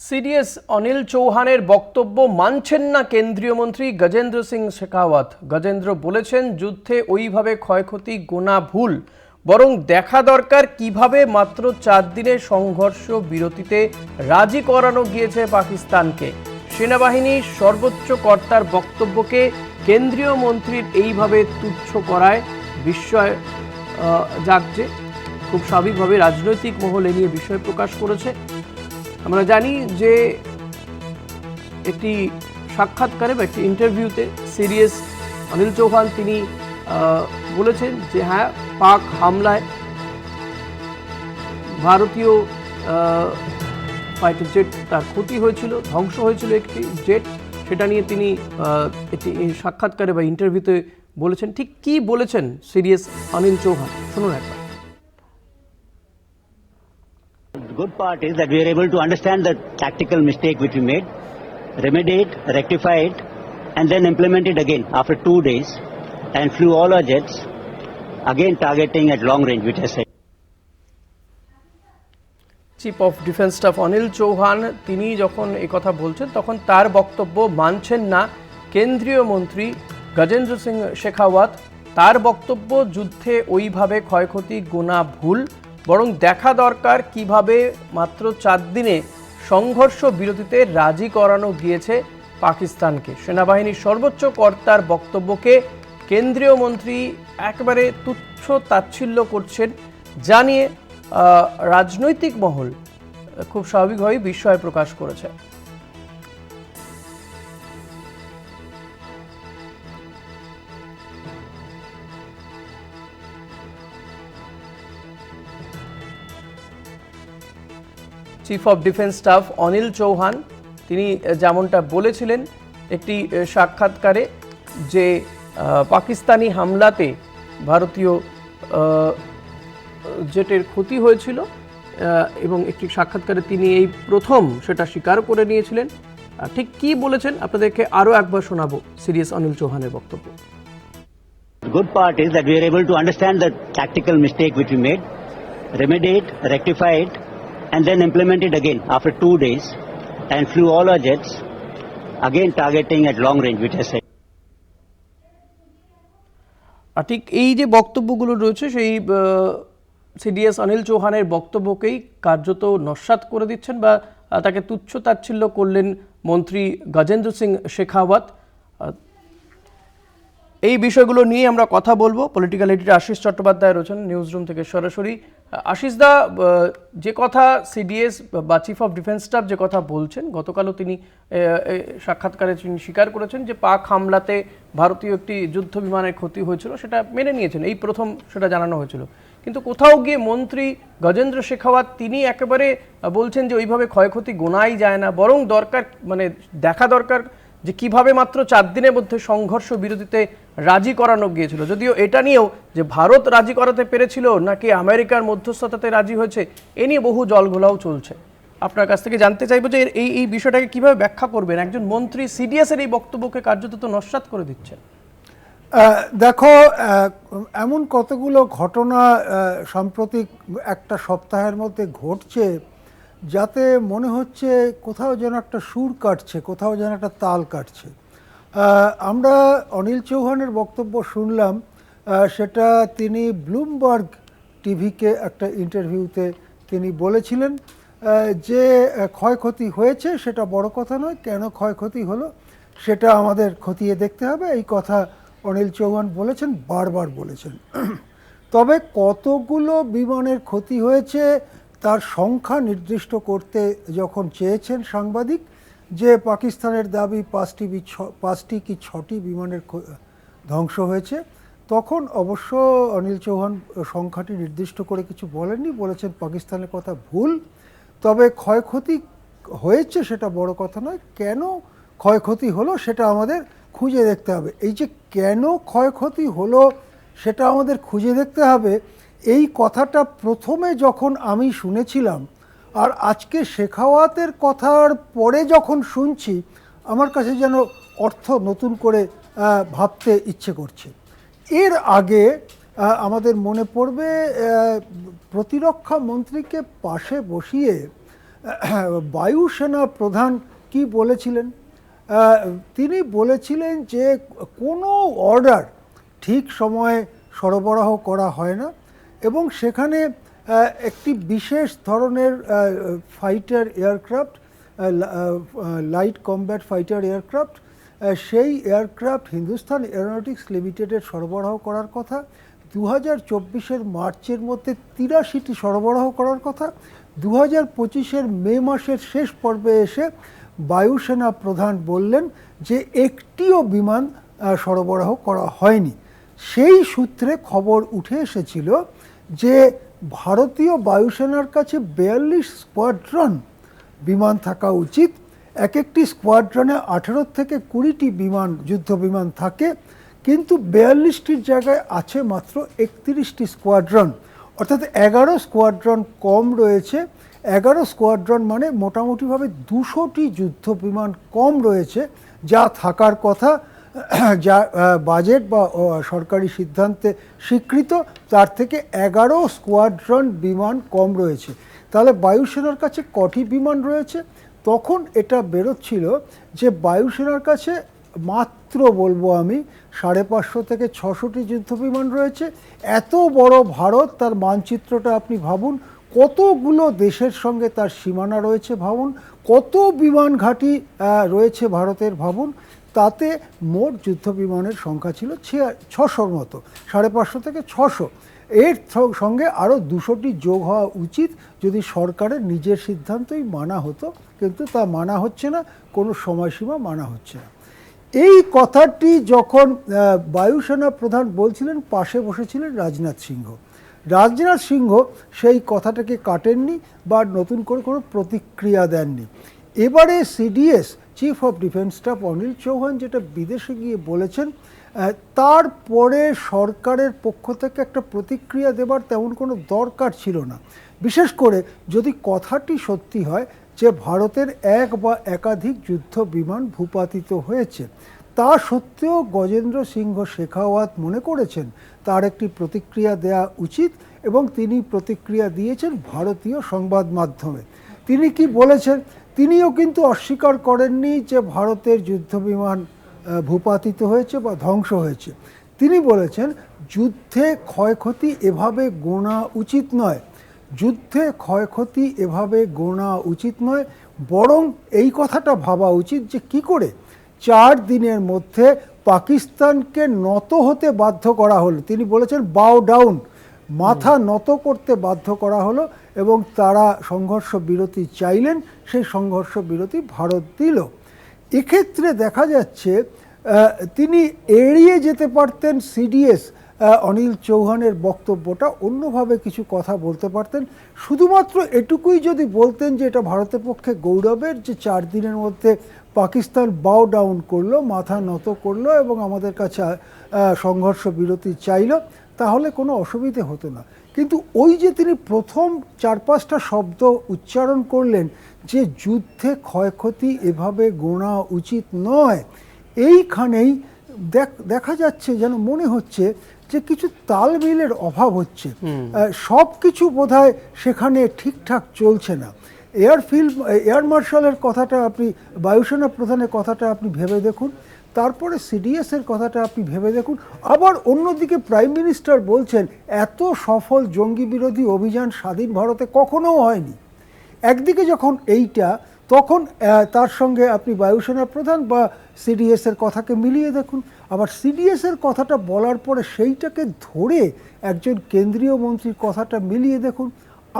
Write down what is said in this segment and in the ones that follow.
CDS Anil চৌহানের বক্তব্য মানছেন না কেন্দ্রীয় মন্ত্রী গজেন্দ্র সিং শেখাওয়াত। গজেন্দ্র বলেছেন, যুদ্ধে ওইভাবে ক্ষয়ক্ষতি গোনা ভুল, বরং দেখা দরকার কীভাবে মাত্র চার দিনের সংঘর্ষ বিরতিতে রাজি করানো গিয়েছে পাকিস্তানকে। সেনাবাহিনীর সর্বোচ্চ কর্তার বক্তব্যকে কেন্দ্রীয় মন্ত্রীর এইভাবে তুচ্ছ করায় বিস্ময় জাগছে। খুব স্বাভাবিকভাবে রাজনৈতিক মহল নিয়ে বিষয় প্রকাশ করেছে। আমরা জানি যে একটি সাক্ষাৎকারে বা একটি ইন্টারভিউতে সিরিয়াস অনিল চৌহান তিনি বলেছেন যে হ্যাঁ পাক হামলায় ভারতীয় ফাইটার জেট তার ক্ষতি হয়েছিল, ধ্বংস হয়েছিল একটি জেট সেটা নিয়ে তিনি একটি সাক্ষাৎকারে বা ইন্টারভিউতে বলেছেন। ঠিক কি বলেছেন সিরিয়াস অনিল চৌহান? শুনুন একবার। Good part is that we are able to understand the tactical mistake which we made, remedy it, rectify it, and then implement it again after two days, and flew all our jets, again targeting at long range, which I said. Chief of defence staff Anil Chauhan তিনি যখন কথা বলছেন তখন তার বক্তব্য মানছেন না কেন্দ্রীয় মন্ত্রী গজেন্দ্র সিং শেখাওয়াত তার বক্তব্য যুদ্ধে ওইভাবে ক্ষয়ক্ষতি গোনা ভুল বরং দেখা দরকার কীভাবে মাত্র চার দিনে সংঘর্ষ বিরতিতে রাজি করানো গিয়েছে পাকিস্তানকে। সেনাবাহিনীর সর্বোচ্চ কর্তার বক্তব্যকে কেন্দ্রীয় মন্ত্রী একবারে তুচ্ছ তাচ্ছিল্য করছেন, জানিয়ে রাজনৈতিক মহল খুব স্বাভাবিকভাবেই বিস্ময় প্রকাশ করেছে। Chief of defence staff Anil Chauhan তিনি যেমনটা বলেছিলেন একটি সাক্ষাৎকারে যে পাকিস্তানি হামলাতে ভারতীয় জেটের ক্ষতি হয়েছিল এবং একটি সাক্ষাৎকারে তিনি এই প্রথম সেটা স্বীকার করে নিয়েছিলেন। ঠিক কি বলেছেন? আপনাদেরকে আরও একবার শোনাবো সিরিয়াস অনিল চৌহানের বক্তব্য। Good part is that we are able to understand the tactical mistake which we made, remedy rectify it, and then implement it again after two days, and flew all our jets, again targeting at long range, which I said. ঠিক এই যে বক্তব্যগুলো রয়েছে সেই CDS Anil চৌহানের বক্তব্যকেই কার্যত নস্বাত করে দিচ্ছেন বা তাকে তুচ্ছ তাচ্ছিল্য করলেন মন্ত্রী গজেন্দ্র সিং শেখাওয়াত এই বিষয়গুলো নিয়ে আমরা কথা বলব। পলিটিক্যাল এডিটর আশিস চট্টোপাধ্যায় রয়েছেন নিউজ রুম থেকে সরাসরি। আশিস দা যে কথা সিডিএস বা চিফ অফ ডিফেন্স স্টাফ যে কথা বলছেন, গতকালও তিনি সাক্ষাৎকারে তিনি স্বীকার করেছেন যে পাক হামলাতে ভারতীয় একটি যুদ্ধ বিমানের ক্ষতি হয়েছিল, সেটা মেনে নিয়েছেন। এই প্রথম সেটা জানানো হয়েছিল। কিন্তু কোথাও গিয়ে মন্ত্রী গজেন্দ্র শেখাওয়াত, তিনি একেবারে বলছেন যে ওইভাবে ক্ষয়ক্ষতি গোনাই যায় না, বরং দরকার মানে দেখা দরকার যে কীভাবে মাত্র চার দিনের মধ্যে সংঘর্ষ বিরতিতে রাজি করানো গিয়েছিল। যদিও এটা নিয়েও যে ভারত রাজি করাতে পেরেছিল নাকি আমেরিকার মধ্যস্থতাতে রাজি হয়েছে, এ নিয়ে বহু জলঘোলাও চলছে। আপনার কাছ থেকে জানতে চাইব যে এই এই বিষয়টাকে কীভাবে ব্যাখ্যা করবেন? একজন মন্ত্রী সিডিএস এর এই বক্তব্যকে কার্যত তো নস্বাত করে দিচ্ছেন। দেখো এমন কতগুলো ঘটনা সাম্প্রতিক একটা সপ্তাহের মধ্যে ঘটছে যাতে মনে হচ্ছে কোথাও যেন একটা সুর কাটছে, কোথাও যেন একটা তাল কাটছে। আমরা অনিল চৌহানের বক্তব্য শুনলাম সেটা তিনি ব্লুমবার্গ টিভিকে একটা ইন্টারভিউতে তিনি বলেছিলেন যে ক্ষয়ক্ষতি হয়েছে সেটা বড় কথা নয়, কেন ক্ষয়ক্ষতি হলো সেটা আমাদের খতিয়ে দেখতে হবে। এই কথা অনিল চৌহান বলেছেন, বারবার বলেছেন। তবে কতগুলো বিমানের ক্ষতি হয়েছে তার সংখ্যা নির্দিষ্ট করতে যখন চেয়েছেন সাংবাদিক যে পাকিস্তানের দাবি পাঁচটি পাঁচটি কি ছটি বিমানের ধ্বংস হয়েছে, তখন অবশ্য অনিল চৌহান সংখ্যাটি নির্দিষ্ট করে কিছু বলেননি, বলেছেন পাকিস্তানের কথা ভুল, তবে ক্ষয়ক্ষতি হয়েছে সেটা বড় কথা নয়, কেন ক্ষয়ক্ষতি হলো সেটা আমাদের খুঁজে দেখতে হবে। এই যে কেন ক্ষয়ক্ষতি হলো সেটা আমাদের খুঁজে দেখতে হবে এই কথাটা প্রথমে যখন আমি শুনেছিলাম আর আজকে শেখাওয়াতের কথার পরে যখন শুনছি, আমার কাছে যেন অর্থ নতুন করে ভাবতে ইচ্ছে করছে। এর আগে আমাদের মনে পড়বে প্রতিরক্ষা মন্ত্রীকে পাশে বসিয়ে বায়ুসেনা প্রধান কি বলেছিলেন? তিনি বলেছিলেন যে কোনো অর্ডার ঠিক সময়ে সরবরাহ করা হয় না। এবং সেখানে একটি বিশেষ ধরনের fighter aircraft light combat fighter aircraft সেই এয়ারক্রাফট হিন্দুস্তান এরোনটিক্স লিমিটেডের সরবরাহ করার কথা দু হাজার চব্বিশের মার্চের মধ্যে তিরাশিটি সরবরাহ করার কথা দু হাজার পঁচিশের মে মাসের শেষ পর্বে এসে বায়ুসেনা প্রধান বললেন যে একটিও বিমান সরবরাহ করা হয়নি। সেই সূত্রে খবর উঠে এসেছিল যে ভারতীয় বায়ুসেনার কাছে বিয়াল্লিশ স্কোয়াড্রন বিমান থাকা উচিত এক একটি স্কোয়াড্রনে আঠেরো থেকে কুড়িটি বিমান, যুদ্ধ বিমান থাকে, কিন্তু বিয়াল্লিশটির জায়গায় আছে মাত্র একত্রিশটি স্কোয়াড্রন। অর্থাৎ এগারো স্কোয়াড্রন কম রয়েছে, এগারো স্কোয়াড্রন মানে মোটামুটিভাবে দুশোটি যুদ্ধ বিমান কম রয়েছে, যা থাকার কথা। যা বাজেট বা সরকারি সিদ্ধান্তে স্বীকৃত, তার থেকে এগারো স্কোয়াড্রন বিমান কম রয়েছে। তাহলে বায়ুসেনার কাছে কটি বিমান রয়েছে? তখন এটা বেরোচ্ছিল যে বায়ুসেনার কাছে মাত্র বলব আমি, সাড়ে পাঁচশো থেকে ছশোটি যুদ্ধ বিমান রয়েছে। এত বড় ভারত, তার মানচিত্রটা আপনি ভাবুন, কতগুলো দেশের সঙ্গে তার সীমানা রয়েছে ভাবুন, কত বিমান ঘাঁটি রয়েছে ভারতের ভাবুন। তাতে মোট যুদ্ধ বিমানের সংখ্যা ছিল ছশোর মতো, সাড়ে পাঁচশো থেকে ছশো। এর সঙ্গে আরও দুশোটি যোগ হওয়া উচিত যদি সরকারের নিজের সিদ্ধান্তই মানা হতো, কিন্তু তা মানা হচ্ছে না, কোনো সময়সীমা মানা হচ্ছে না। এই কথাটি যখন বায়ুসেনা প্রধান বলছিলেন, পাশে বসেছিলেন রাজনাথ সিংহ। রাজনাথ সিংহ সেই কথাটাকে কাটেননি বা নতুন করে কোনো প্রতিক্রিয়া দেননি। এবারে CDS chief of defence staff Anil Chauhan যেটা বিদেশে গিয়ে বলেছেন তারপরে সরকারের পক্ষ থেকে একটা প্রতিক্রিয়া দেবার তেমন কোনো দরকার ছিল না। বিশেষ করে যদি কথাটি সত্যি হয় যে ভারতের এক বা একাধিক যুদ্ধ বিমান ভূপাতিত হয়েছে, তা সত্ত্বেও গজেন্দ্র সিংহ শেখাওয়াত মনে করেছেন তার একটি প্রতিক্রিয়া দেওয়া উচিত এবং তিনি প্রতিক্রিয়া দিয়েছেন ভারতীয় সংবাদ মাধ্যমে। তিনি কি বলেছেন? তিনিও কিন্তু অস্বীকার করেননি যে ভারতের যুদ্ধ বিমান ভূপাতিত হয়েছে বা ধ্বংস হয়েছে। তিনি বলেছেন, যুদ্ধে ক্ষয়ক্ষতি এভাবে গোনা উচিত নয়। যুদ্ধে ক্ষয়ক্ষতি এভাবে গোনা উচিত নয়। বরং এই কথাটা ভাবা উচিত যে কি করে চার দিনের মধ্যে পাকিস্তানকে নত হতে বাধ্য করা হলো। তিনি বলেছেন, বাও ডাউন, মাথা নত করতে বাধ্য করা হলো। এবং তারা সংঘর্ষ বিরতি চাইলেন, সেই সংঘর্ষ বিরতি ভারত দিল। এক্ষেত্রে দেখা যাচ্ছে তিনি এড়িয়ে যেতে পারতেন সিডিএস অনিল চৌহানের বক্তব্যটা, অন্যভাবে কিছু কথা বলতে পারতেন। শুধুমাত্র এটুকুই যদি বলতেন যে এটা ভারতের পক্ষে গৌরবের, যে চার দিনের মধ্যে পাকিস্তান বাও ডাউন করল, মাথা নত করল এবং আমাদের কাছে সংঘর্ষ বিরতি চাইলো, তাহলে কোনো অসুবিধে হতো না। কিন্তু ওই যে তিনি প্রথম চার পাঁচটা শব্দ উচ্চারণ করলেন যে যুদ্ধে ক্ষয়ক্ষতি এভাবে গোনা উচিত নয় এইখানেই দেখ- যাচ্ছে যেন মনে হচ্ছে যে কিছু তালমিলের অভাব হচ্ছে। সব কিছু বোধহয় সেখানে ঠিকঠাক চলছে না। এয়ারফিল্ড এয়ার মার্শালের কথাটা আপনি বায়ুসেনা প্রধানের কথাটা আপনি ভেবে দেখুন। তারপরে সিডিএস এর কথাটা আপনি ভেবে দেখুন। আবার অন্যদিকে প্রাইম মিনিস্টার বলছেন, এত সফল জঙ্গি বিরোধী অভিযান স্বাধীন ভারতে কখনো হয়নি। একদিকে যখন এইটা, তখন তার সঙ্গে আপনি বায়ুসেনা প্রধান বা সিডিএস এর কথাকে মিলিয়ে দেখুন। আবার সিডিএস এর কথাটা বলার পরে সেইটাকে ধরে একজন কেন্দ্রীয় মন্ত্রীর কথাটা মিলিয়ে দেখুন।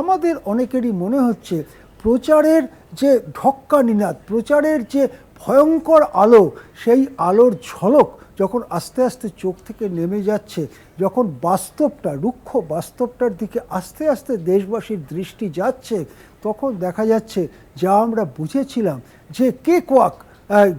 আমাদের অনেকেরই মনে হচ্ছে, প্রচারের যে ঢক্কা নিনাদ প্রচারের যে ভয়ঙ্কর আলো, সেই আলোর ঝলক যখন আস্তে আস্তে চোখ থেকে নেমে যাচ্ছে, যখন বাস্তবটা, রুক্ষ বাস্তবটার দিকে আস্তে আস্তে দেশবাসীর দৃষ্টি যাচ্ছে, তখন দেখা যাচ্ছে যা আমরা বুঝেছিলাম যে কে কোয়াক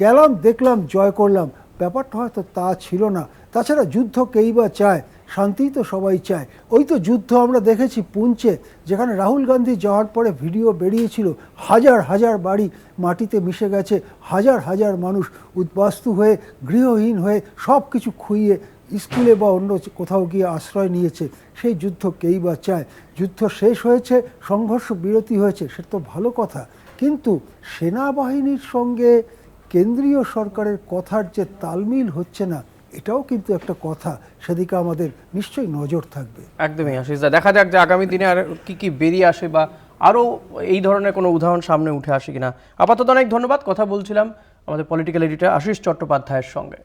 গেলাম, দেখলাম, জয় করলাম। ব্যাপারটা হয়তো তা ছিল না। তাছাড়া যুদ্ধ কেই বা চায় শান্তি তো সবাই চায়। ওই তো যুদ্ধ আমরা দেখেছি পুঞ্চে, যেখানে রাহুল গান্ধী যাওয়ার পরে ভিডিও বেরিয়েছিল, হাজার হাজার বাড়ি মাটিতে মিশে গেছে, হাজার হাজার মানুষ উদ্বাস্তু হয়ে, গৃহহীন হয়ে সব কিছু খুইয়ে স্কুলে বা অন্য কোথাও গিয়ে আশ্রয় নিয়েছে। সেই যুদ্ধ কেই বা চায়? যুদ্ধ শেষ হয়েছে, সংঘর্ষ বিরতি হয়েছে সেটা তো ভালো কথা। কিন্তু সেনাবাহিনীর সঙ্গে কেন্দ্রীয় সরকারের কথার যে তালমিল হচ্ছে না এটাও কিন্তু একটা কথা, সেদিকে আমাদের নিশ্চয়ই নজর থাকবে। একদমই আশিস দা দেখা যাক যে আগামী দিনে আর কি কি বেরিয়ে আসে বা আরও এই ধরনের কোনো উদাহরণ সামনে উঠে আসে কিনা। আপাতত অনেক ধন্যবাদ, কথা বলছিলাম আমাদের পলিটিক্যাল এডিটর আশিস চট্টোপাধ্যায়ের সঙ্গে।